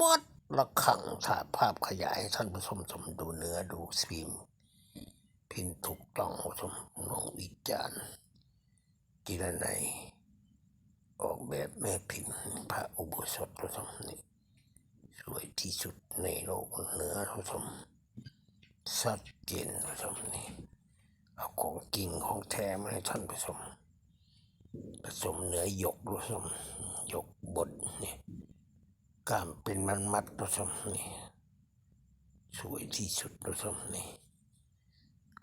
บดละขังถ่ายภาพขยายให้ท่านผู้ชมชมดูเนื้อดูฟิล์มพิมพ์ถูกต้องชมน้องวิจารณ์กิรนัยออกแบบแม่พิมพ์พระอุโบสถผู้ชมนี่สวยที่สุดในโลกเนื้อผู้ชมชัดเจนผู้ชมนี่เอาของจริงของแท้มาให้ท่านผู้ชมผสมเนื้อหยกผู้ชม กล้ามเป็นมันมัดตัวสมนี่สวยที่สุดตัวสมนี่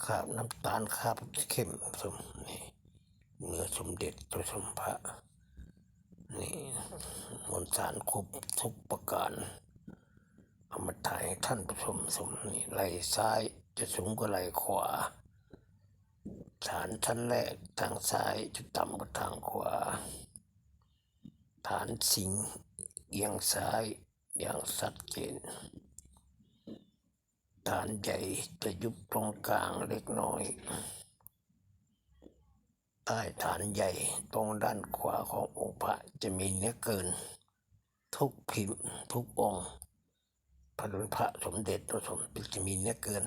คราบน้ำตาลคราบเข้มสมนี่เนื้อสมเด็จตัวสมพระนี่มวลสารครบทุกประการเอามาถ่ายให้ท่านผู้ชมสมนี่ไหลซ้ายจะสูงกว่าไหลขวาฐานชั้นแรกทางซ้ายจะต่ำกว่าทางขวาฐานสิง เอียงซ้ายอย่างชัดเจนฐานใหญ่จะยุบตรงกลางเล็กน้อยใต้ฐานใหญ่ตรงด้านขวาขององค์พระจะมีเนื้อเกิน ทุกพิมพ์ทุกองค์พระนพระสมเด็จพระสมเด็จจะมีเนื้อเกิน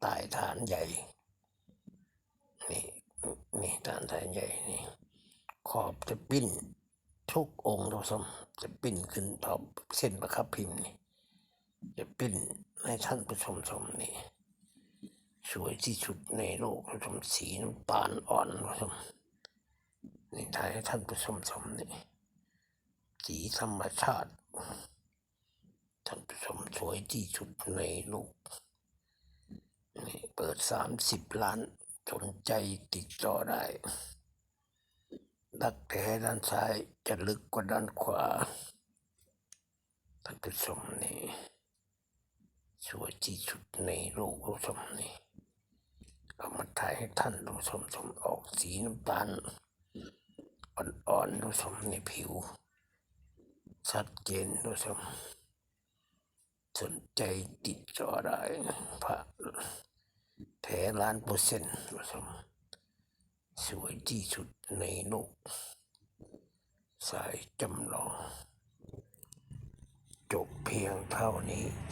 ใต้ฐานใหญ่นี่นี่ฐานฐานใหญ่นี่ขอบจะปิ้น ทุกองค์เราสมจะปิ้นขึ้นทอบเส้นประคับพิมพ์นี่จะปิ้นให้ท่านผู้ชมชมนี่สวยที่สุดในโลกเราชมสีน้ำตาลอ่อนเราชมนี่ถ่ายให้ท่านผู้ชมชมนี่สีธรรมชาติท่านผู้ชมสวยที่สุดในโลกนี่เปิดสามสิบล้านสนใจติดต่อได้ ดักแท้ด้านซ้ายจะลึกกว่าด้านขวา ท่านผู้ชมนี่สวยที่สุดในโลกผู้ชมนี่เอามาถ่ายให้ท่านผู้ชมชมออกสีน้ำตาลอ่อนๆผู้ชมในผิว ชัดเจนผู้ชมสนใจติดต่อได้พระแท้ล้านเปอร์เซ็นต์ผู้ชม สวยที่สุดในโลก สายจำลอง จบเพียงเท่านี้